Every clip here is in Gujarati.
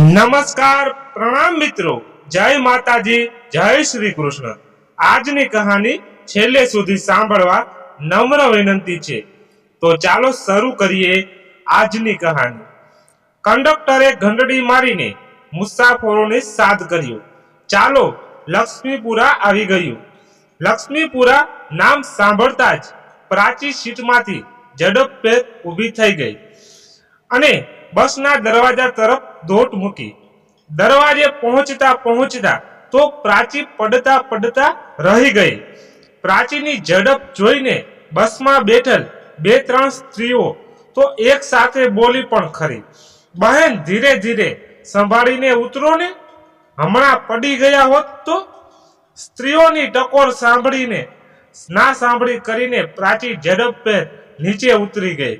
નમસ્કાર, પ્રણામ મિત્રો. જય માતાજી, જય શ્રી કૃષ્ણ. આજની કહાની છેલ્લે સુધી સાંભળવા નમ્ર વિનંતી છે. તો ચાલો શરૂ કરીએ આજની કહાની. કંડક્ટરે ઘંટડી મારીને મુસાફરોને સાદ કર્યો. ચાલો, લક્ષ્મીપુરા આવી ગયું. લક્ષ્મીપુરા નામ સાંભળતા જ પ્રાચી સીટમાંથી ઝડપભેર ઊભી થઈ ગઈ. અને બસના દરવાજા તરફ ધોટ મૂકી. દરવાજે પહોંચતા પહોંચતા તો પ્રાચી પડતા પડતા રહી ગઈ. પ્રાચીની ઝડપ જોઈને બસમાં બેઠેલ બે ત્રણ સ્ત્રીઓ તો એક સાથે બોલી પણ ખરી. બહેન, ધીરે ધીરે સંભાળીને ઉતરો ને. હમણાં પડી ગયા હોત તો? સ્ત્રીઓની ટકોર સાંભળીને, ના સાંભળી કરીને પ્રાચી ઝડપભેર નીચે ઉતરી ગઈ.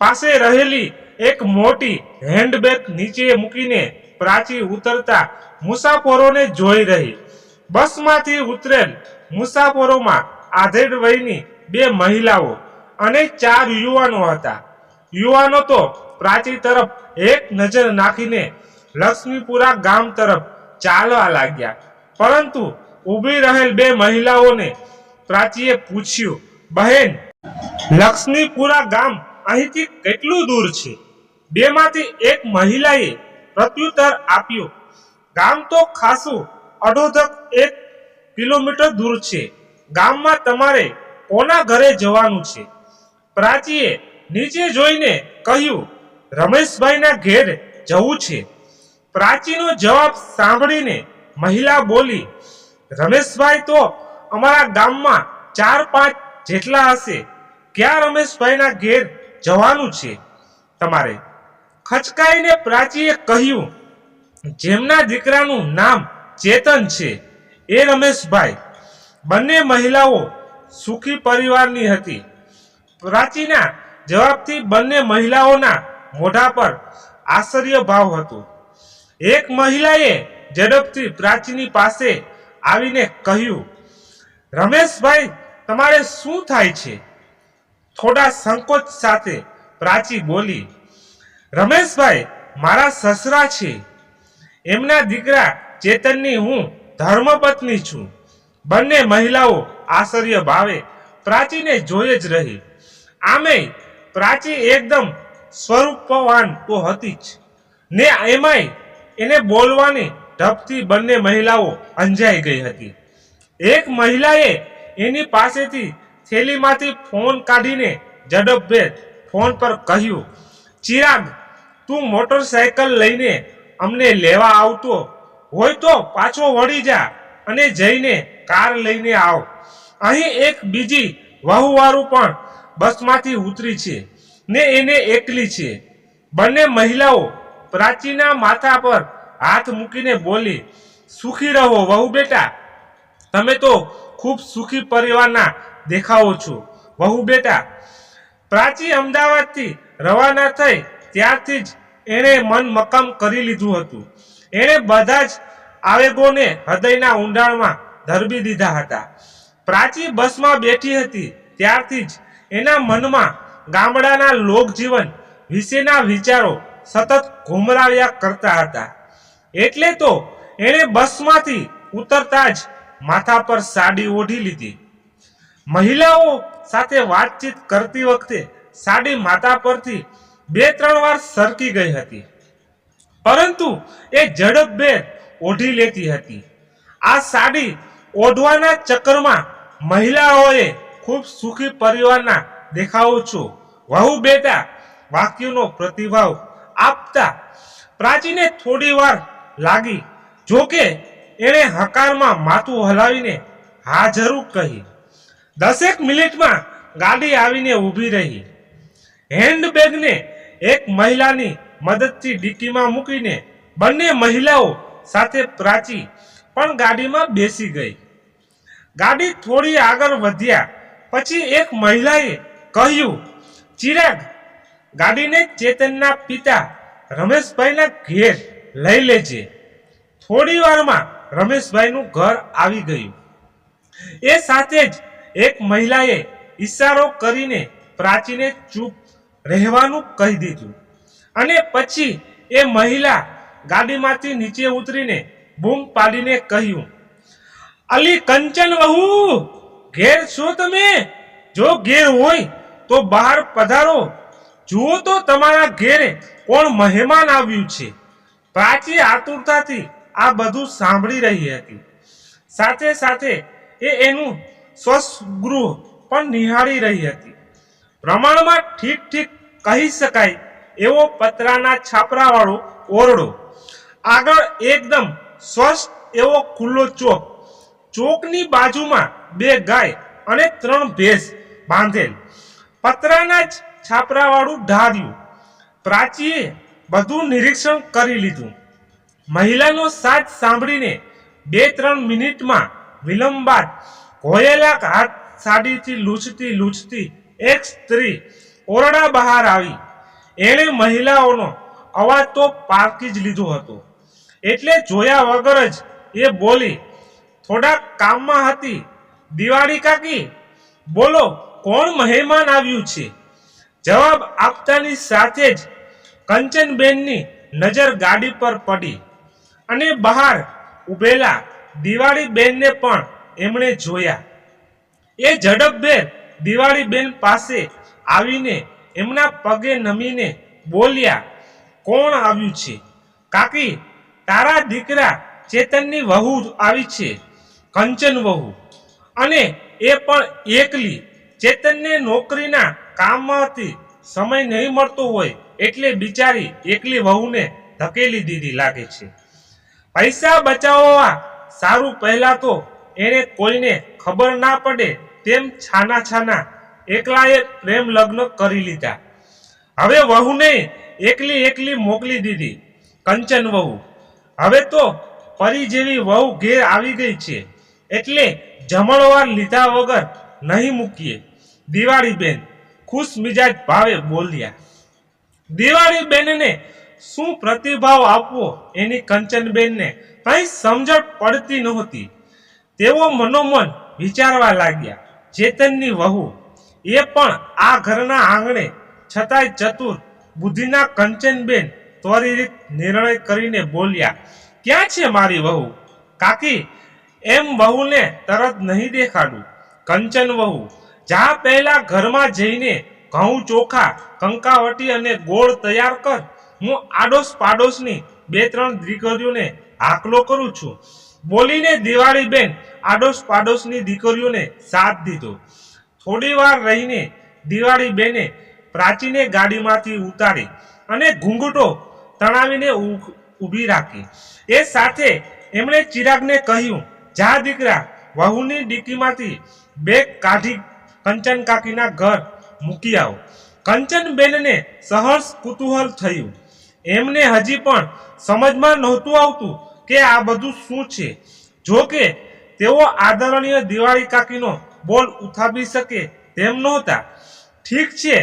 પાસે રહેલી એક મોટી હેન્ડબેગ નીચે મૂકીને પ્રાચી ઉતરતા મુસાફરોને જોઈ રહી. બસમાંથી ઉતરેલ મુસાફરોમાં આધેડ વયની બે મહિલાઓ અને ચાર યુવાનો હતા. યુવાનો તો પ્રાચી તરફ એક નજર નાખીને લક્ષ્મીપુરા ગામ તરફ ચાલવા લાગ્યા. પરંતુ ઊભી રહેલ બે મહિલાઓને પ્રાચીએ પૂછ્યું, બહેન, લક્ષ્મીપુરા ગામ અહીંથી કેટલું દૂર છે? બેમાંથી એક મહિલાએ પ્રત્યુત્તર આપ્યું. ગામ તો ખાસું, અડોધક એક કિલોમીટર દૂર છે. ગામમાં તમારે કોના ઘરે જવાનું છે? પ્રાચીએ નીચે જોઈને કહ્યું, રમેશભાઈના ઘેર જવું છે. પ્રાચીનો જવાબ સાંભળીને મહિલા બોલી, રમેશભાઈ તો અમારા ગામમાં ચાર પાંચ જેટલા હશે. ક્યાં રમેશભાઈના ઘેર જવાનું છે તમારે? ખચકાઈને પ્રાચીએ કહ્યું, જેમના દીકરાનું નામ ચેતન છે, એ રમેશભાઈ. બંને મહિલાઓ સુખી પરિવારની હતી. પ્રાચીના જવાબથી બંને મહિલાઓના મોઢા પર આશ્ચર્ય ભાવ હતો. એક મહિલાએ ઝડપથી પ્રાચીની પાસે આવીને કહ્યું, રમેશભાઈ, તમારે શું થાય છે? થોડા સંકોચ સાથે પ્રાચી બોલી રમેશભાઈ, મારા સસરા છે. એમના દીકરા ચેતનની હું ધર્મપત્ની છું. બંને મહિલાઓ આશ્ચર્ય ભાવે, પ્રાચીને જોઈ જ રહી. આમે પ્રાચી એકદમ સ્વરૂપવાન તો હતી જ. ને એમાંય એને બોલવાની ઢબથી બંને મહિલાઓ અંજાઈ ગઈ હતી. એક મહિલાએ એની પાસેથી થેલીમાંથી ફોન કાઢીને ઝડપભેર ફોન પર કહ્યું, ચિરાગ તું મોટરસાયકલ લઈને અમને લેવા આવતો હોય તો પાછો વળી જા અને જઈને કાર લઈને આવ. અહીં એક બીજી વહુવારું પણ બસમાંથી ઉતરી છે ને એને એકલી છે. બંને મહિલાઓ પ્રાચીના માથા પર હાથ મૂકીને બોલી, સુખી રહો વહુ બેટા. તમે તો ખૂબ સુખી પરિવારના દેખાવો છો. વહુ બેટા, પ્રાચી અમદાવાદથી રવાના થઈ ત્યારથી જ એણે મન મક્કમ કરી લીધું હતું. એણે બધા જ આવેગોને હૃદયના ઊંડાણમાં ધરબી દીધા હતા. પ્રાચી બસમાં બેઠી હતી, ત્યારથી જ એના મનમાં ગામડાના લોકજીવન વિશેના વિચારો સતત ઘુમરાવ્યા કરતા હતા. એટલે તો એણે બસમાંથી ઉતરતા જ માથા પર સાડી ઓઢી લીધી. મહિલાઓ સાથે વાતચીત કરતી વખતે સાડી માથા પરથી બે ત્રણ વાર સરકી ગઈ હતી. પરંતુ એ ઝડપભેર ઓઢી લેતી હતી. આ સાડી ઓઢવાના ચક્કરમાં મહિલાઓએ ખૂબ સુખી પરિવારના દેખાવું છું. વહુ બેટા વાક્યનો પ્રતિભાવ આપતા પ્રાચીને થોડી વાર લાગી. જોકે એણે હકારમાં માથું હલાવીને હા જરૂર કહી. દસેક મિનિટમાં ગાડી આવીને ઊભી રહી. હેન્ડબેગને એક મહિલાની મદદથી ડીકીમાં મૂકીને બંને મહિલાઓ સાથે પ્રાચી પણ ગાડીમાં બેસી ગઈ. ગાડી થોડી આગળ વધ્યા. પછી એક મહિલાએ કહ્યું, ચિરાગ, ગાડીને ચેતનના પિતા રમેશભાઈના ઘેર લઈ લેજે. થોડી વારમાં રમેશભાઈનું ઘર આવી ગયું. એ સાથે જ એક મહિલાએ ઈશારો કરીને પ્રાચીને ચૂપ રહેવાનું કહી દીધું. અને પછી એ મહિલા ગાડીમાંથી નીચે ઉતરીને બૂમ પાડીને કહ્યું, અલી કંચન વહુ, ઘેર છો તમે? જો ઘેર હોય તો બહાર પધારો. જુઓ તો તમારા ઘેરે કોણ મહેમાન આવ્યું છે. પ્રાચી આતુરતાથી આ બધું સાંભળી રહી હતી. સાથે સાથે એ એનું સ્વગૃહ પણ નિહાળી રહી હતી. પ્રમાણમાં ઠીક ઠીક કહી શકાય એવો પતરાના છાપરાવાળો ઓરડો. આગળ એકદમ સ્વસ્થ એવો ખુલ્લો ચોક. ચોકની બાજુમાં બે ગાય અને ત્રણ ભેંસ બાંધેલ. પતરાના જ છાપરાવાળું ઢાર્યું પ્રાચીએ બધું નિરીક્ષણ કરી લીધું. મહિલાનો સાથ સાંભળીને બે ત્રણ મિનિટમાં વિલંબ બાદ ઘોયેલા હાથ સાડીથી લૂછતી લૂછતી એક સ્ત્રી ઓરડા બહાર આવી. એણે મહિલાઓનો અવાજ તો પારખી જ લીધો હતો. એટલે જોયા વગર જ એ બોલી, થોડાક કામમાં હતી. દિવાળી કાકી, બોલો, કોણ મહેમાન આવ્યું છે? જવાબ આપતાની સાથે જ કંચનબેનની નજર ગાડી પર પડી અને બહાર ઊભેલા દિવાળીબેનને પણ એમણે જોયા. એ ઝડપભેર દિવાળીબેન પાસે આવીને એમના પગે નમીને બોલ્યા, કોણ આવ્યું છે? કાકી, તારા દીકરા ચેતનની વહુ આવી છે, કંચન વહુ. અને એ પણ એકલી. ચેતનને નોકરીના કામમાંથી સમય નહીં મળતો હોય એટલે બિચારી એકલી વહુને ધકેલી દીધી લાગે છે. પૈસા બચાવવા સારું પહેલા તો એણે કોઈને ખબર ના પડે તેમ છાના છાના એકલાએ પ્રેમ લગ્ન કરી લીધા. હવે વહુને એકલી એકલી મોકલી દીધી, કંચન વહુ. હવે તો પરી જેવી વહુ ઘેર આવી ગઈ છે, એટલે જમણવાર લીધા વગર નહીં મૂકીએ. દિવાળી બેન ખુશ મિજાજ ભાવે બોલ્યા દિવાળી બેનને શું પ્રતિભાવ આપવો એની કંચનબેનને? કઈ સમજણ પડતી નહોતી. તેઓ મનોમન વિચારવા લાગ્યા, ચેતનની વહુ એ પણ આ ઘરના આંગણે. છતાંય ચતુર બુદ્ધિના કંચનબેન ત્વરિત નિર્ણય કરીને બોલ્યા, ક્યાં છે મારી વહુ? કાકી, એમ વહુને તરત નહીં દેખાડું. કંચન વહુ, જા પહેલા ઘરમાં જઈને ઘઉં ચોખા, કંકાવટી અને ગોળ તૈયાર કર. હું આડોશ પાડોશની બે ત્રણ દીકરીઓને હાકલો કરું છું. બોલીને દિવાળી બેન આડોશ પાડોશની દીકરીઓને સાથ દીધો. થોડી વાર રહીને દિવાળી બેને પ્રાચીને ગાડીમાંથી ઉતારી અને ઘૂંઘટો તણાવીને ઊભી રાખી. એ સાથે એમણે ચિરાગને કહ્યું, જા દીકરા, વહુની ડીકીમાંથી બેગ કાઢી કંચન કાકીના ઘર મૂકી આવો. કંચન બેનને સહર્ષ કુતૂહલ થયું. એમને હજી પણ સમજમાં નહોતું આવતું કે આ બધું શું છે. જો કે તેઓ આદરણીય દિવાળી કાકીનો બોલ ઉથાપી શકે તેમ નહોતા. ઠીક છે,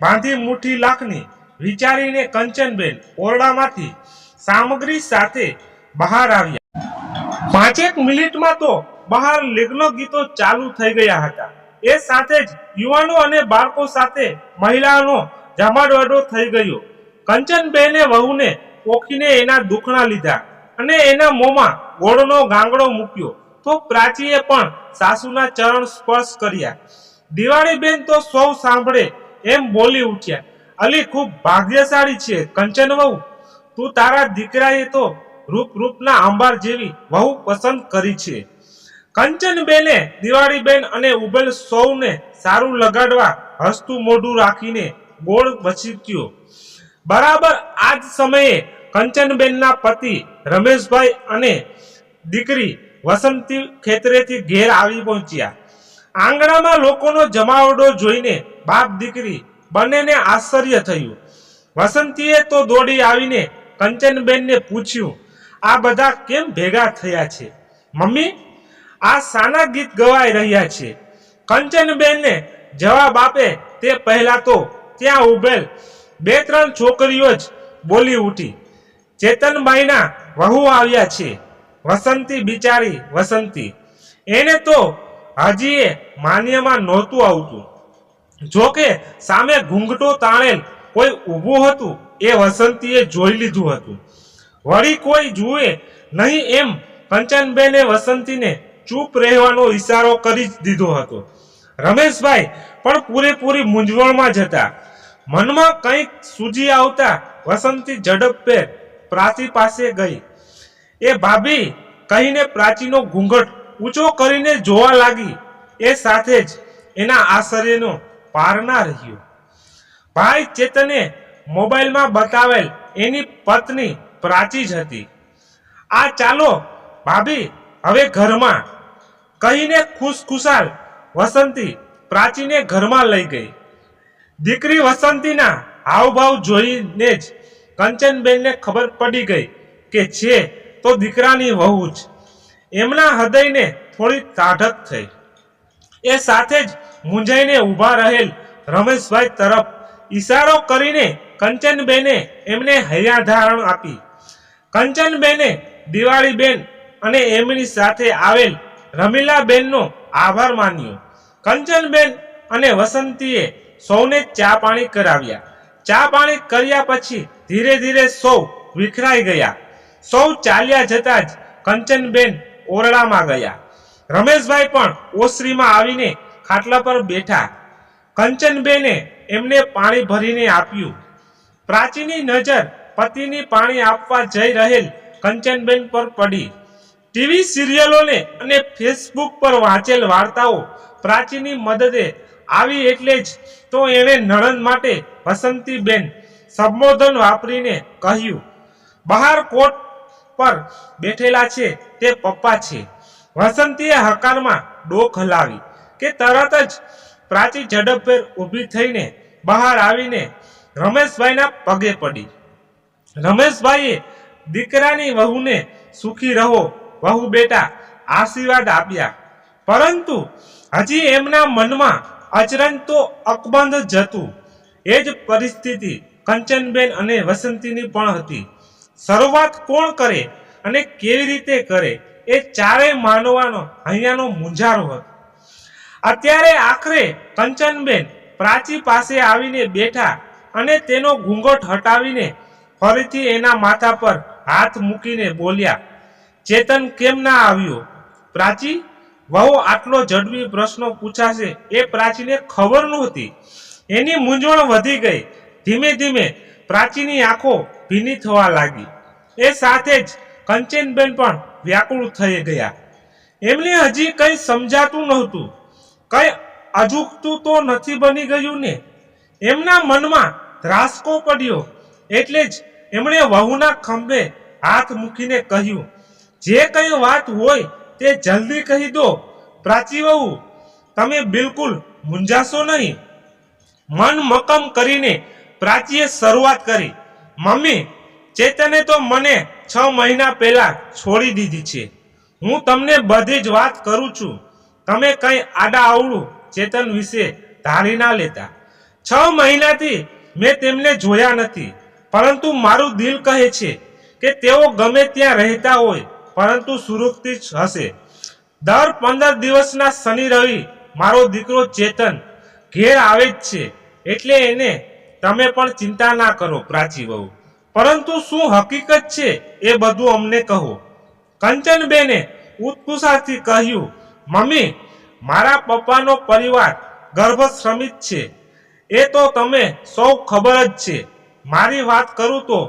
બાંધી મુઠ્ઠી લાખની, વિચારીને કંચનબેન ઓરડામાંથી સામગ્રી સાથે બહાર આવ્યા. પાંચેક મિનિટમાં તો બહાર લગ્ન ગીતો ચાલુ થઈ ગયા હતા. એ સાથે જ યુવાનો અને બાળકો સાથે મહિલાઓનો જમાડવાડો થઈ ગયો. કંચનબેને વહુને પોખીને એના દુખણા લીધા અને એના મોંમાં ગોળનો ગાંગડો મૂક્યો. તો પ્રાચીએ પણ સાસુના ચરણ સ્પર્શ કર્યા. દિવાળીબેન તો સૌ સાંભળે એમ બોલી ઉઠ્યા, અલી ખૂબ ભાગ્યશાળી છે, કંચન વહુ. તું તારા દીકરાએ તો રૂપ રૂપના અંબાર જેવી વહુ પસંદ કરી છે. કંચનબેને દિવાળીબેન અને ઉબેલ સૌને સારું લગાડવા હસતું મોઢું રાખીને ગોળ વચીત્યો બરાબર આ જ સમયે કંચનબેનના પતિ રમેશભાઈ અને દીકરી વસંતી ખેતરેથી ઘેર આવી પહોંચ્યા. આંગણામાં લોકોનો જમાવડો જોઈને બાપ દીકરી બંનેને આશ્ચર્ય થયું. વસંતીએ તો દોડી આવીને કંચનબેનને પૂછ્યું, આ બધા કેમ ભેગા થયા છે? મમ્મી, આ સાના ગીત ગવાઈ રહ્યા છે. કંચનબેનને જવાબ આપે તે પહેલા તો ત્યાં ઉભેલ બે ત્રણ છોકરીઓ જ બોલી ઉઠી. ચેતનબાઈના વહુ આવ્યા છે. વસંતી બિચારી, વસંતી. એને તો હજી એ માન્યમાં નહોતું આવતું. જોકે સામે ઘૂંઘટો તાણેલ કોઈ ઊભું હતું, એ વસંતીએ જોઈ લીધું હતું. વળી કોઈ જુએ નહીં એમ કંચનબેને વસંતીને ચૂપ રહેવાનો ઈશારો કરી જ દીધો હતો. રમેશભાઈ પણ પૂરેપૂરી મૂંઝવણમાં જ હતા. મનમાં કંઈક સૂજી આવતા વસંતી ઝડપભેર પ્રાચી પાસે ગઈ. એ ભાભી કહીને પ્રાચીનો ઘૂંઘટ ઊંચો કરીને જોવા લાગી. એ સાથે જ એના આશ્ચર્યનો પાર ના રહ્યો. ભાઈ ચેતને મોબાઈલમાં બતાવેલ એની પત્ની પ્રાચી જ હતી. આ ચાલો ભાભી, હવે ઘરમાં. કહીને ખુશખુશાલ વસંતી પ્રાચીને ઘરમાં લઈ ગઈ. દીકરી વસંતીના હાવભાવ જોઈને જ કંચનબેનને ખબર પડી ગઈ કે છે તો દીકરાની વહુ જ. એમના હૃદયને થોડી તાઢક થઈ. એ સાથે જ મૂંઝાઈને ઊભા રહેલ રમેશભાઈ તરફ ઈશારો કરીને કંચનબેને એમને હૈયાધારણ આપી. કંચનબેને દિવાળીબેન અને એમની સાથે આવેલ રમીલાબેનનો આભાર માન્યો. કંચનબેન અને વસંતીએ સૌને ચા પાણી કરાવ્યા. ચા પાણી કર્યા પછી ધીરે ધીરે સૌ વિખરાઈ ગયા. સૌ ચાલ્યા જતા જ કંચનબેન ઓરડામાં ગયા. રમેશભાઈ પણ ઓસરીમાં આવીને ખાટલા પર બેઠા. કંચનબેને એમને પાણી ભરીને આપ્યું. પ્રાચીની નજર પતિની પાણી આપવા જઈ રહેલ કંચનબેન પર પડી. ટીવી સિરિયલોને અને ફેસબુક પર વાંચેલ વાર્તાઓ પ્રાચીની મદદે આવી એટલે જ તો એણે નણંદ માટે વસંતીબેન સંબોધન વાપરીને કહ્યું, બહાર કોટ પર બેઠેલા છે, તે પપ્પા છે. વસંતીએ હકારમાં ડોક હલાવી કે તરત જ પ્રાચી ઝડપભેર ઊભી થઈને બહાર આવીને રમેશભાઈના પગે પડી. રમેશભાઈએ દીકરાની વહુને સુખી રહો, વહુ બેટા, આશીર્વાદ આપ્યા. પરંતુ હજી એમના મનમાં અચરણ તો અકબંધ જ હતું. એ જ પરિસ્થિતિ કંચનબેન અને વસંતીની પણ હતી. શરૂઆત કોણ કરે અને કેવી રીતે કરે એ ચારેય માનવાનો અહીંયાનો મુંજારો હતો. અત્યારે આખરે કંચનબેન પ્રાચી પાસે આવીને બેઠા અને તેનો ઘૂંઘટ હટાવીને ફરીથી એના માથા પર હાથ મૂકીને બોલ્યા, ચેતન કેમ ના આવ્યો? પ્રાચી, વહુ આટલો જડવી પ્રશ્નો પૂછાશે એ પ્રાચીને ખબર નહોતી. એની મૂંઝવણ વધી ગઈ. ધીમે ધીમે પ્રાચીની આંખો ભીની થવા લાગી. એ સાથે જ કંચનબેન પણ વ્યાકુળ થઈ ગયા. એમને હજી કંઈ સમજાતું નહોતું. કંઈ અજુકતું તો નથી બની ગયું ને? એમના મનમાં ધ્રાસકો પડ્યો એટલે જ એમણે વહુના ખંભે હાથ મૂકીને કહ્યું, જે કઈ વાત હોય તે જલ્દી કહી દો. પ્રાચી વહુ, તમે બિલકુલ મૂંઝાશો નહીં. મન મકમ કરીને પ્રાચીએ શરૂઆત કરી. મમ્મી, ચેતને તો મને છ મહિના પહેલા છોડી દીધી છે. હું તમને બધી જ વાત કરું છું. તમે કંઈ આડા આવડું ચેતન વિશે ધારી ના લેતા. છ મહિનાથી મેં તેમને જોયા નથી. પરંતુ મારું દિલ કહે છે કે તેઓ ગમે ત્યાં રહેતા હોય, પરંતુ સુરક્ષિત હશે. દર પંદર દિવસના શનિ રવિ મારો દીકરો ચેતન ઘેર આવે જ છે. એટલે એને તમે પણ ચિંતા ના કરો, પ્રાચી વહુ. પરંતુ શું હકીકત છે એ બધું અમને કહો. કંચનબેને ઉત્કુશાથી કહ્યું, મમ્મી, મારા પપ્પાનો પરિવાર ગર્ભશ્રમિત છે. એ તો તમે સૌ ખબર જ છે. મારી વાત કરું તો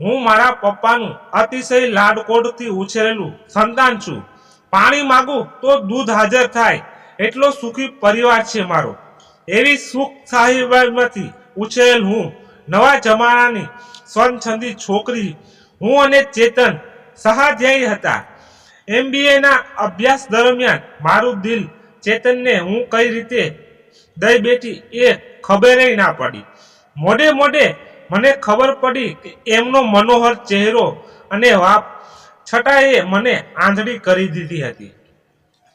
હું મારા પપ્પાનું અતિશય લાડકોડથી ઉછેરેલું સંતાન છું. પાણી માગું તો દૂધ હાજર થાય. એટલો સુખી પરિવાર છે મારો. એવી સુખ સાહિબાઈમાંથી ઉછેરેલ હું. નવા જમાનાની સ્વચ્છંદી છોકરી હું અને ચેતન સહાધ્યાયી હતા. એમબીએના અભ્યાસ દરમિયાન મારું દિલ ચેતનને હું કઈ રીતે દઈ બેઠી એ ખબરે ના પડી. મોડે મોડે મને ખબર પડી કે એમનો મનોહર ચહેરો અને વાપ છટાએ મને આંધળી કરી દીધી હતી.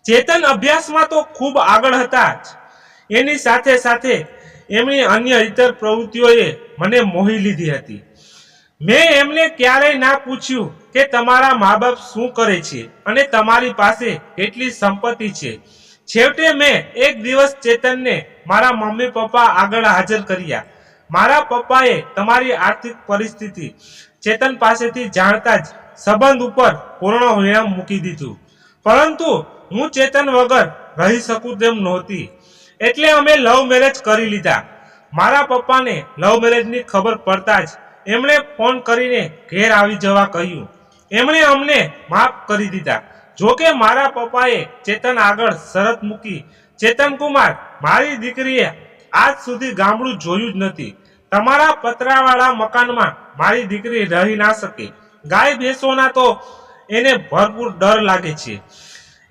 ચેતન અભ્યાસમાં તો ખૂબ આગળ હતા જ. એની સાથે સાથે એમની અન્ય ઇતર પ્રવૃત્તિઓએ મને મોહી લીધી હતી. મેં એમને ક્યારેય ના પૂછ્યું કે તમારા મા બાપ શું કરે છે અને તમારી પાસે કેટલી સંપત્તિ છે. છેવટે મેં એક દિવસ ચેતનને મારા મમ્મી પપ્પા આગળ હાજર કર્યા. મારા પપ્પાએ તમારી આર્થિક પરિસ્થિતિ ચેતન પાસેથી જાણતા જ સંબંધ ઉપર પૂર્ણ વિરામ મૂકી દીધું. પરંતુ હું ચેતન વગર રહી શકું તેમ નહોતી. એટલે અમે લવ મેરેજ કરી લીધા. મારા પપ્પાને લવ મેરેજની ખબર પડતા જ એમણે ફોન કરીને ઘેર આવી જવા કહ્યું. એમણે અમને માફ કરી દીધા. જોકે મારા પપ્પાએ ચેતન આગળ શરત મૂકી, ચેતન કુમાર, મારી દીકરીએ આજ સુધી ગામડું જોયું જ નથી. તમારા પતરાવાળા મકાનમાં મારી દીકરી રહી ના શકે. ગાય ભેંસોના તો એને ભરપૂર ડર લાગે છે.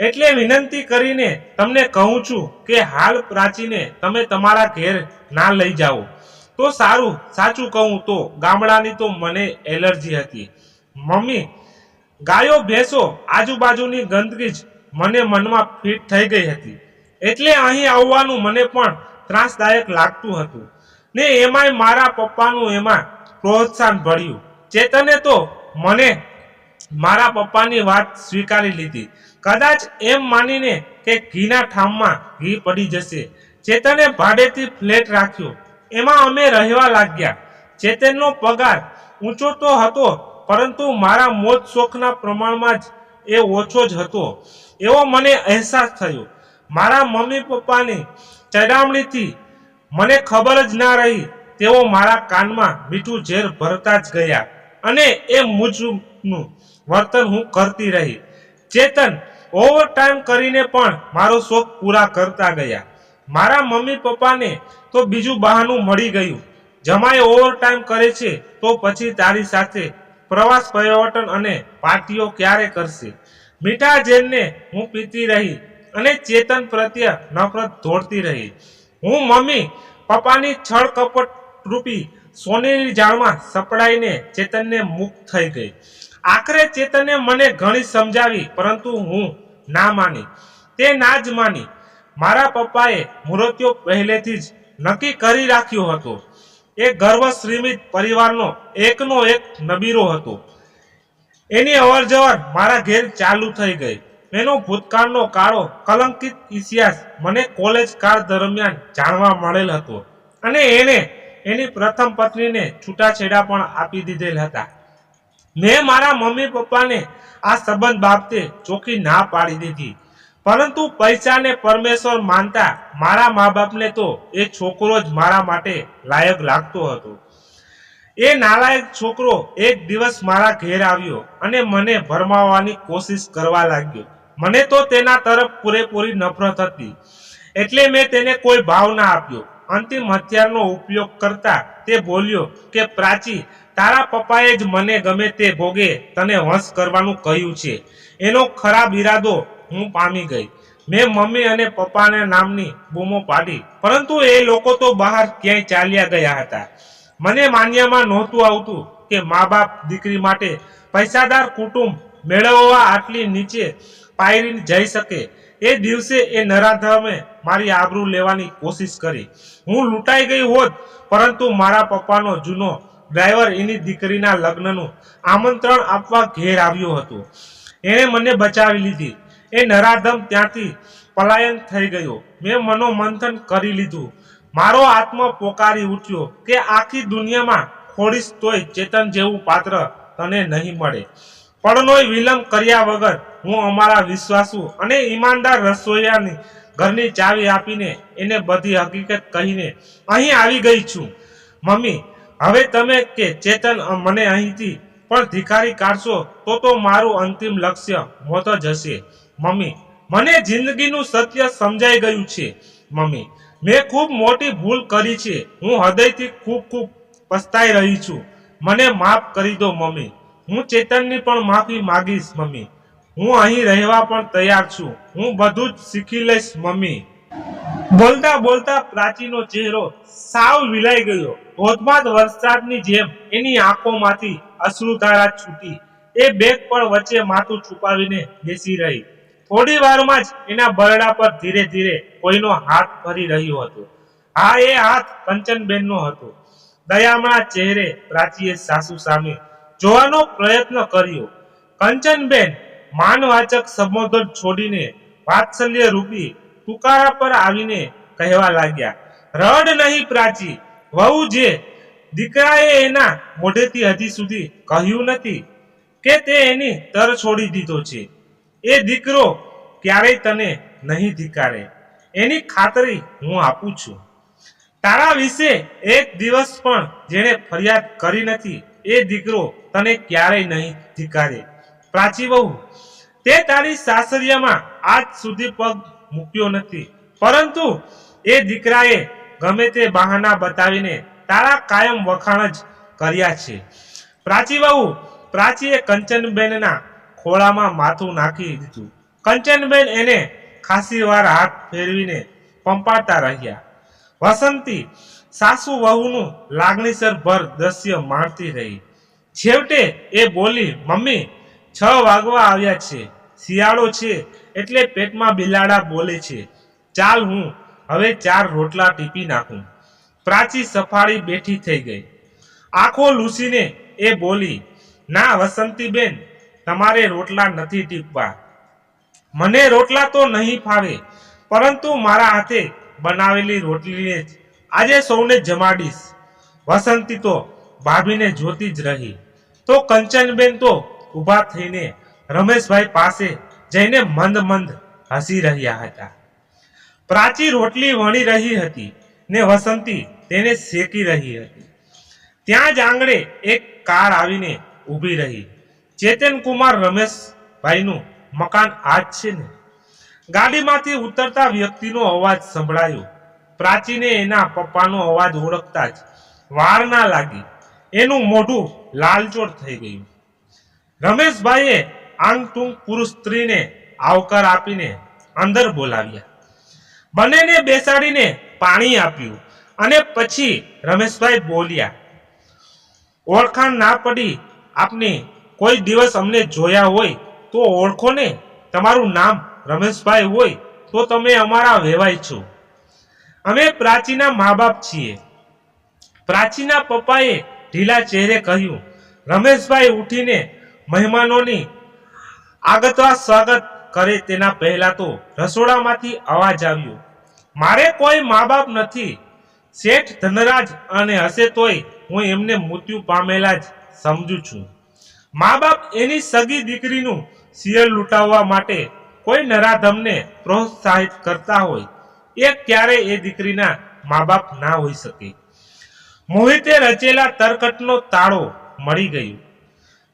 એટલે વિનંતી કરીને તમને કહું છું કે હાલ પ્રાચીને તમે તમારા ઘેર ના લઈ જાઓ. તો સારું, સાચું કહું તો ગામડાની તો મને એલર્જી હતી. મમ્મી, ગાયો, ભેંસો આજુબાજુની ગંદકી જ મને મનમાં ફિટ થઈ ગઈ હતી. એટલે અહીં આવવાનું મને પણ ત્રાસદાયક લાગતું હતું. ને એમાંય મારા પપ્પાનું એમાં પ્રોત્સાહન ભર્યું. ચેતને તો મને મારા પપ્પાની વાત સ્વીકારી લીધી. કદાચ એમ માનીને કે ઘીના ઠામમાં ઘી પડી જશે. ચેતને ભાડેથી ફ્લેટ રાખ્યો. એમાં અમે રહેવા લાગ્યા. ચેતનનો પગાર ઊંચો તો હતો, પરંતુ મારા મોજ શોખના પ્રમાણમાં જ એ ઓછો જ હતો. એવો મને અહેસાસ થયો. મારા મમ્મી પપ્પાની ચડામણીથી મને ખબર જ ના રહી, તેઓ મારા કાનમાં મીઠું ઝેર ભરતા જ ગયા. અને એ મુજબનું વર્તન હું કરતી રહી. ચેતન ઓવર ટાઈમ કરીને પણ મારો શોખ પૂરા કરતા ગયા. મારા મમ્મી પપ્પાને તો બીજું બહાનું મળી ગયું. જમાય ઓવર ટાઈમ કરે છે તો પછી તારી સાથે પ્રવાસ પર્યટન અને પાર્ટીઓ ક્યારે કરશે? મીઠા જેનને હું પીતી રહી અને ચેતન પ્રત્યે નફરત દોડતી રહી. હું મમ્મી પપ્પાની છળ કપટ રૂપી સોનેરી જાળમાં સપડાઈને ચેતનને મુક્ત થઈ ગઈ. આખરે ચેતને મને ઘણી સમજાવી, પરંતુ હું ના માની. તે ના જ માની. મારા પપ્પાએ મૂર્તિઓ પહેલેથી જ નક્કી કરી રાખ્યો હતો. એ ગર્વ શ્રીમિત પરિવારનો એકનો એક નબીરો હતો. એની અવરજવર મારા ઘેર ચાલુ થઈ ગઈ. એનો ભૂતકાળનો કાળો કલંકિત ઇતિહાસ મને કોલેજ કાળ દરમિયાન જાણવા મળેલ હતો અને એને એની પ્રથમ પત્નીને છૂટાછેડા પણ આપી દીધેલ હતા. મેં મારા મમ્મી પપ્પાને આ સંબંધ બાબતે ચોખ્ખી ના પાડી દીધી. પરંતુ પૈસાને પરમેશ્વર માનતા મારા મા બાપને તો એ છોકરો જ મારા માટે લાયક લાગતો હતો. એ નાલાયક છોકરો એક દિવસ મારા ઘેર આવ્યો અને મને ભરમાવવાની કોશિશ કરવા લાગ્યો. મને તો તેના તરફ પૂરેપૂરી નફરત હતી. એટલે મેં તેને કોઈ ભાવ ના આપ્યો. અંતિમ હથિયારનો ઉપયોગ કરતા તે બોલ્યો કે પ્રાચી તારા પપ્પાએ જ મને ગમે તે ભોગે તને વંશ કરવાનું કહ્યું છે. એનો ખરાબ ઈરાદો હું પામી ગઈ. મેં મમ્મી અને પપ્પાને નામની બૂમો પાડી. પરંતુ એ લોકો તો બહાર ક્યાંય ચાલ્યા ગયા હતા. મને માન્યામાં નહોતું આવતું કે મા બાપ દીકરી માટે પૈસાદાર કુટુંબ મેળવવા આટલી નીચે પાયરી જઈ શકે. એ દિવસે એ નરાધમે મારી આબરૂ લેવાની કોશિશ કરી. હું લૂંટાઈ ગઈ હોત, પરંતુ મારા પપ્પાનો જૂનો ડ્રાઈવર એની દીકરીના લગ્નનું આમંત્રણ આપવા ઘેર આવ્યો હતો. એણે મને બચાવી લીધી. એ નરાધમ ત્યાંથી પલાયન થઈ ગયો. મેં મનોમંથન કરી લીધું. મારો આત્મા પોકારી ઉઠ્યો કે આખી દુનિયામાં ખોડીશ તોય ચેતન જેવું પાત્ર તને નહીં મળે. પડનોય વિલંબ કર્યા વગર હું અમારા વિશ્વાસુ અને ઈમાનદાર રસોઈયાની ઘરની ચાવી આપીને એને બધી હકીકત કહીને અહીં આવી ગઈ છું. મમ્મી હવે તમે કે ચેતન મને અહીંથી પણ ધિકારી કાઢશો, તો તો મારું અંતિમ લક્ષ્ય મોત જ હશે. મમ્મી, મને જિંદગીનું સત્ય સમજાઈ ગયું છે. મમ્મી, મેં ખૂબ મોટી ભૂલ કરી છે. હું હૃદયથી ખૂબ ખૂબ પસ્તાઈ રહી છું. મને માફ કરી દો, મમ્મી. હું ચેતનની પણ માફી માગીશ, મમ્મી. હું અહીં રહેવા પણ તૈયાર છું. હું બધું જ શીખી લઈશ, મમ્મી. બોલતા બોલતા પ્રાચીનો ચહેરો સાવ વિલાઈ ગયો. ધોધમાર વરસાદની જેમ એની આંખોમાંથી અશ્રુધારા છૂટી. એ બેગ પણ વચ્ચે માથું છુપાવીને બેસી રહી. થોડી વારમાં જ એના બરડા પર ધીરે ધીરે કોઈનો હાથ ફરી રહ્યો હતો. હા, એ હાથ કંચનબેનનો હતો. દયામણા ચહેરે પ્રાચીએ સાસુ સામે જોવાનો પ્રયત્ન કર્યો. કંચનબેન માનવાચક સંબોધન છોડીને વાત્સલ્ય રૂપી તુકારા પર આવીને કહેવા લાગ્યા, રડ નહીં પ્રાચી, વહુ જે દીકરાએ એના મોઢેથી હજી સુધી કહ્યું નથી કે તે એની તર છોડી દીધો છે. એ દીકરો ક્યારેય તને નહીં ધિકારે. એની ખાતરી હું આપું છું. તારા વિશે એક દિવસ પણ જેણે ફરિયાદ કરી નથી, એ દીકરો તને ક્યારેય નહીં ધિકારે. પ્રાચી વહુ, તે તારી સાસરિયામાં આજ સુધી પગ મૂક્યો નથી. પરંતુ એ દીકરાએ ગમે તે બહાના બતાવીને તારા કાયમ વખાણ જ કર્યા છે. પ્રાચી બહુ પ્રાચીએ કંચનબેનના ખોળામાં માથું નાખી દીધું. કંચનબેન એને ખાસી વાર હાથ ફેરવીને પંપાતા રહ્યા. વસંતી સાસુ વહુનું લાગણીસર ભર દ્રશ્ય માણતી રહી. છેવટે એ બોલી, મમ્મી, છ વાગવા આવ્યા છે. શિયાળો છે. એટલે પેટમાં બિલાડા બોલે છે, ચાલ હું હવે ચાર રોટલા ટીપી નાખું. પ્રાચી સફાળી બેઠી થઈ ગઈ. આંખો લૂસીને એ બોલી, ના વસંતીબેન, તમારે રોટલા નથી ટીપવા. મને રોટલા તો નહીં ફાવે, પરંતુ મારા હાથે બનાવેલી રોટલીને જ. આજે સૌને જમાડીશ. વસંતી તો ભાભીને જોતી જ રહી. તો કંચનબેન તો ઊભા થઈને રમેશભાઈ પાસે જઈને મંદ મંદ હસી રહ્યા હતા. પ્રાચી રોટલી વણી રહી હતી ને વસંતી તેને શેકી રહી હતી. ત્યાં જ આંગણે એક કાર આવીને ઊભી રહી. ચેતન કુમાર રમેશભાઈનું મકાન આ જ છે ને. ગાડીમાંથી ઉતરતા વ્યક્તિનો અવાજ સંભળાયો. પ્રાચીને એના પપ્પાનો અવાજ ઓળખતા જ વાર ના લાગી. એનું મોઢું લાલચોળ થઈ ગયું. રમેશભાઈએ આંગતૂંગ પુરુષ સ્ત્રીને આવકાર આપીને અંદર બોલાવ્યા. બંનેને બેસાડીને પાણી આપ્યું અને પછી રમેશભાઈ બોલ્યા, ઓળખાણ ના પડી આપની કોઈ દિવસ અમને જોયા હોય તો ઓળખો ને. તમારું નામ રમેશભાઈ હોય તો તમે અમારા વેવાય છો. અમે પ્રાચીના મા બાપ છીએ. પ્રાચીના પપ્પાએ ઢીલા ચહેરે કહ્યું, રમેશભાઈ ઉઠીને મહેમાનોની આગતવા સ્વાગત કરે તેના પહેલા તો રસોડામાંથી અવાજ આવ્યો, મારે કોઈ મા બાપ નથી. શેઠ ધનરાજ અને હશે તોય હું એમને મૃત્યુ પામેલા જ સમજુ છું. મા બાપ એની સગી દીકરીનું શિયર લૂંટાવવા માટે કોઈ નરાધમને પ્રોત્સાહિત કરતા હોય, એ ક્યારે એ દીકરીના મા બાપ ના હોઈ શકે. મોહિતે રચેલા તરકટનો તાળો મળી ગયું.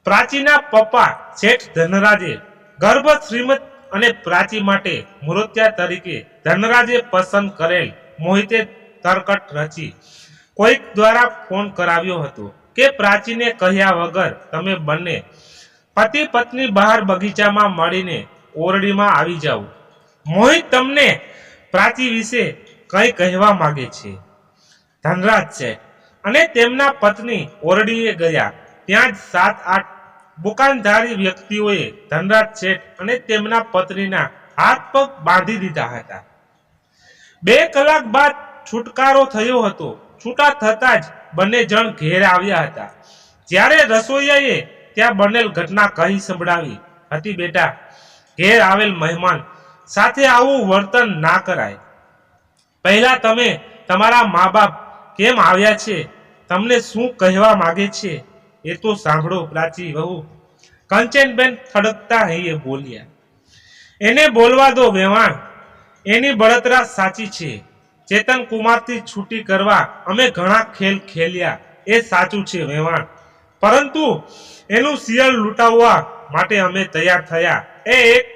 પ્રાચીના પપ્પા શેઠ ધનરાજે ગર્ભ શ્રીમત અને પ્રાચી માટે મૂર્ત્યા તરીકે ધનરાજે પસંદ કરેલ મોહિતે તરકટ રચી. કોઈક દ્વારા ફોન કરાવ્યો હતો કે પ્રાચીને કહ્યા વગર તમે બંને પતિ પત્ની બહાર બગીચામાં મળીને ઓરડીમાં આવી જાઓ. મોહિત તમને પ્રાચી વિશે કંઈ કહેવા માંગે છે? ધનરાજ છે. અને તેમના પત્ની ઓરડીએ ગયા. ત્યાં જ સાત, આઠ બુકાનધારી વ્યક્તિઓએ ધનરાજ શેઠ અને તેમના પત્નીના હાથ પગ બાંધી દીધા હતા. બે કલાક બાદ છુટકારો થયો હતો. છૂટા થતા જ બંને જણ ઘેર આવ્યા હતા. જ્યારે રસોઈયાએ ત્યાં બનેલ ઘટના કહી સંભળાવી, હતી બેટા, ઘેર આવેલ મહેમાન સાથે આવું વર્તન ના કરાય. પહેલા તમે તમારા મા બાપ કેમ આવ્યા છે? તમને શું કહેવા માગે છે? એ તો સાંભળો પ્રાચી વહુ. કંચનબેન થડકતા હૈયે બોલ્યા. એને બોલવા દો વેવાણ. એની બળતરા સાચી છે. ચેતન કુમારથી છૂટી કરવા અમે ઘણા ખેલ ખેલ્યા. એ સાચું છે વેવાણ. પરંતુ એનું શિયળ લૂંટાવવા માટે અમે તૈયાર થયા. એ એક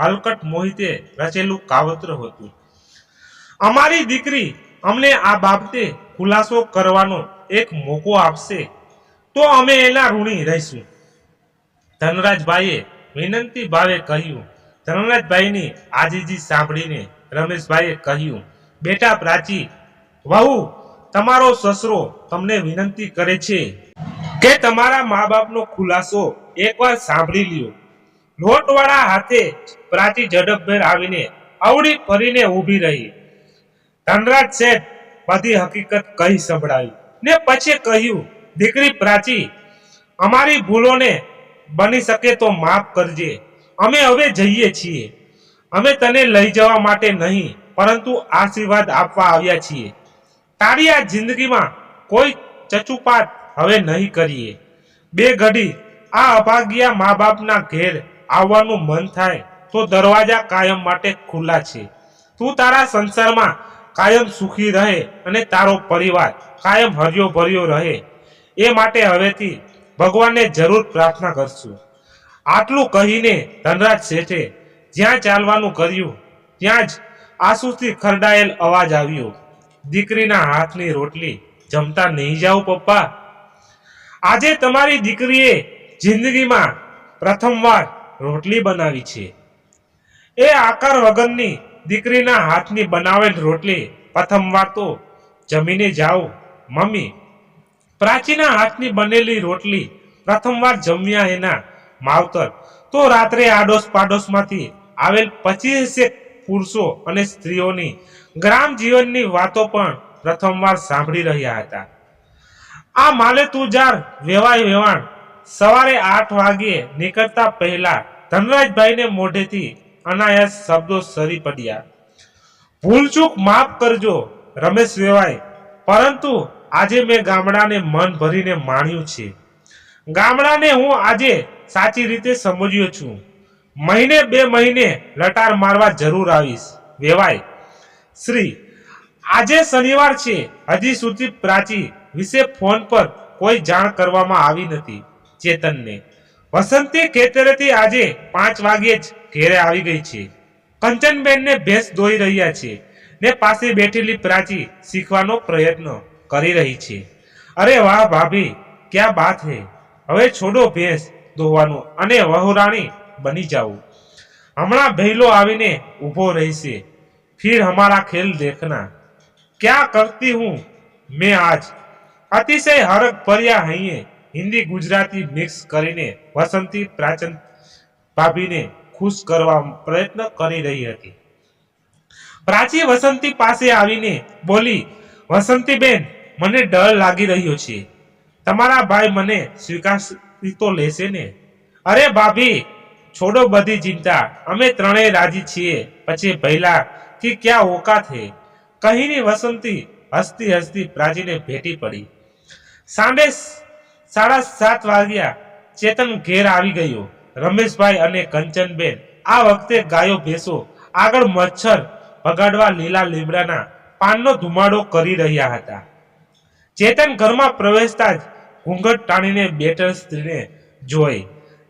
હલકટ મોહિતે રચેલું કાવતર હતું. અમારી દીકરી અમને આ બાબતે ખુલાસો કરવાનો એક મોકો આપશે. તો અમે એના ઋણી રહીશું. ધનરાજભાઈએ વિનંતી ભાવે કહ્યું. ધનરાજભાઈની આજીજી સાંભળીને રમેશભાઈએ કહ્યું, બેટા પ્રાચી, વહુ, તમારો સસરો તમને વિનંતી કરે છે કે તમારા મા બાપનો ખુલાસો એકવાર સાંભળી લ્યો. લોટવાળા હાથે પ્રાચી ઝડપભેર આવીને અવળી ફરીને ઊભી રહી. ધનરાજ શેઠ બધી હકીકત કહી સંભળાવી ને પછી કહ્યું દીકરી પ્રાચી, અમારી ભૂલોને બની શકે તો માફ કરજે. અમે હવે જઈએ છીએ. અમે તને લઈ જવા માટે નહીં, પરંતુ આશીર્વાદ આપવા આવ્યા છીએ. તારી આ જિંદગીમાં કોઈ ચચુપાત હવે નહીં કરીએ. બે ઘડી આ અભાગ્યા મા બાપના ઘેર આવવાનું મન થાય તો દરવાજા કાયમ માટે ખુલ્લા છે. તું તારા સંસારમાં કાયમ સુખી રહે અને તારો પરિવાર કાયમ હર્યો ભર્યો રહે. એ માટે હવેથી ભગવાનને જરૂર પ્રાર્થના કરશું. આટલું કહીને ધનરાજ શેઠે જ્યાં ચાલવાનું કર્યું, ત્યાં જ આંસુથી ખરડાયેલ અવાજ આવ્યો. દીકરીના હાથની રોટલી જમતા નહીં જાઓ પપ્પા. આજે તમારી દીકરીએ જિંદગીમાં પ્રથમવાર રોટલી બનાવી છે. એ આકાર વગરની દીકરીના હાથની બનાવેલ રોટલી પ્રથમવાર તો જમીને જાઓ, મમ્મી. પ્રાચીના હાથની બનેલી રોટલી પ્રથમવાર જમ્યા એના માવતર. તો રાત્રે આડોશ પાડોશમાંથી આવેલ પચીસેક પુરુષો અને સ્ત્રીઓની ગ્રામ જીવનની વાતો પણ પ્રથમવાર સાંભળી રહ્યા હતા. આ માલે તુજાર વેવાય વેવાણ. સવારે આઠ વાગ્યે નીકળતા પહેલા ધનરાજભાઈને મોઢેથી અનાયાસ શબ્દો સરી પડ્યા. ભૂલચૂક માફ કરજો, રમેશ વેવાય. પરંતુ આજે મેં ગામડાને મન ભરીને માણ્યું છે. ગામડાને હું આજે સાચી રીતે સમજ્યો છું. મહિને બે મહિને લટાર મારવા જરૂર આવીશ. વેવાય. શ્રી, આજે શનિવાર છે. હજી સુધી પ્રાચી વિશે ફોન પર કોઈ જાણ કરવામાં આવી નથી. ચેતનને. વસંતી ખેતરેથી આજે પાંચ વાગ્યે જ ઘેરે આવી ગઈ છે. કંચનબેનને ભેંસ દોઈ રહ્યા છે ને પાસે બેઠેલી પ્રાચી શીખવાનો પ્રયત્ન. કરી રહી છે. અરે વાહ ભાભી, ક્યાં બાત હે? હવે છોડો ભેંસ ધોવાનું અને વહુરાણી બની જાઉં હમણાં ભેલો આવીને ઊભો રહેશે. ફિર હમારા ખેલ દેખના. ક્યાં કરતી હું મેં આજ? અતિશય હરક પર્યા હૈયે હિન્દી ગુજરાતી મિક્સ કરીને વસંતી પ્રાચન ભાભીને ખુશ કરવા પ્રયત્ન કરી રહી હતી. પ્રાચી વસંતી પાસે આવીને બોલી, વસંતીબેન મને ડર લાગી રહ્યો છે. તમારા ભાઈ મને સ્વીકારી તો લેશે ને? અરે ભાભી, છોડો બધી ચિંતા. અમે ત્રણેય રાજી છીએ. પછી ભૈલા કે ક્યાં ઓકાત હે કહીની વસંતી હસતી હસતી પ્રાચીને ભેટી પડી. સાંજે સાડા સાત વાગ્યા ચેતન ઘેર આવી ગયો. રમેશભાઈ અને કંચનબેન આ વખતે ગાયો ભેંસો આગળ મચ્છર ભગાડવા લીલા લીમડાના પાનનો ધુમાડો કરી રહ્યા હતા. ચેતન ઘરમાં પ્રવેશતા જ ઘૂંઘટ ટાણીને બેટર સ્ત્રીને જોઈ.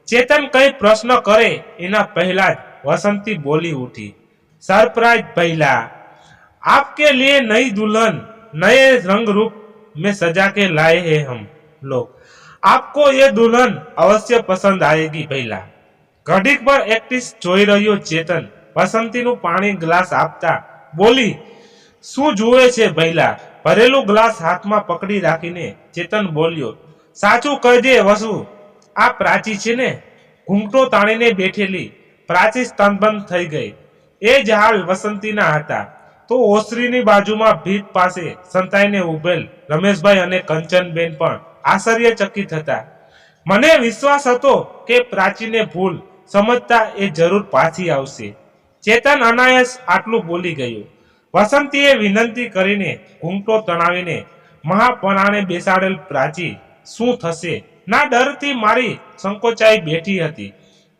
ચેતન કઈ પ્રશ્ન કરે એના પહેલા જ વસંતી બોલી ઉઠી. સરપ્રાઈઝ પહેલા. આપકે લીએ નઈ દુલ્હન, નયે રંગ રૂપ મેં સજા કે લાએ હે હમ લો આપકો એ દુલ્હન અવશ્ય પસંદ આવેગી પહેલા. ઘડીક પર એક્ટિસ જોઈ રહ્યો ચેતન વસંતીનું પાણી ગ્લાસ આપતા બોલી, શું જુએ છે ભૈલા ભરેલું ગ્લાસ હાથમાં પકડી રાખીને ચેતન બોલ્યો, સાચું કહેજે વસુ, આ પ્રાચી છે ને? ઘૂંઘટો તાણીને બેઠેલી પ્રાચી સ્તંભન થઈ ગઈ. એ જ વસંતીના હતા. તો ઓસરીની બાજુમાં ભીત પાસે સંતાઈને ઉભેલ રમેશભાઈ અને કંચનબેન પણ આશ્ચર્યચકિત હતા. મને વિશ્વાસ હતો કે પ્રાચીને ભૂલ સમજતા એ જરૂર પાછી આવશે. ચેતન અનાયસ આટલું બોલી ગયું. વસંતીએ વિનંતી કરીને ઘૂંઘટો તણાવીને મહાપરાણે બેસાડેલ પ્રાચી, શું થશે? ના ડરથી મારી સંકોચાઈ બેઠી હતી.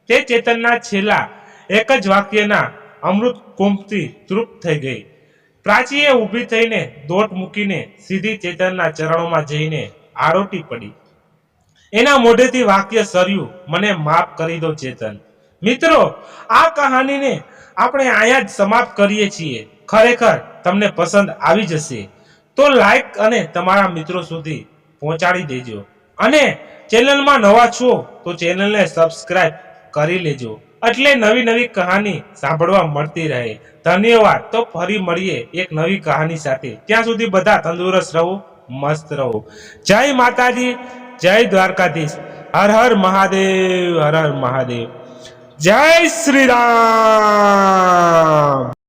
તે ચેતનના છેલ્લા એક જ વાક્યના અમૃત કુંભથી તૃપ્ત થઈ ગઈ. પ્રાચીએ ઊભી થઈને દોટ મૂકીને સીધી ચેતનના ચરણોમાં જઈને આરોટી પડી. એના મોઢેથી વાક્ય સર્યું, મને માફ કરી દો ચેતન. મિત્રો, આ કહાનીને આપણે અહીંયા જ સમાપ્ત કરીએ છીએ. ખરેખર તમને પસંદ આવી જશે. તો લાઈક અને તમારા મિત્રો સુધી પહોંચાડી દેજો. અને ચેનલમાં નવા છો, તો ચેનલને સબસ્ક્રાઇબ કરી લેજો. એટલે નવી નવી કહાની સાંભળવા મળતી રહે. ધન્યવાદ. તો ફરી મળીએ એક નવી કહાની સાથે. ત્યાં સુધી બધા તંદુરસ્ત રહો, મસ્ત રહો. જય માતાજી, જય દ્વારકાધીશ. હર હર મહાદેવ, હર હર મહાદેવ. જય શ્રી રામ!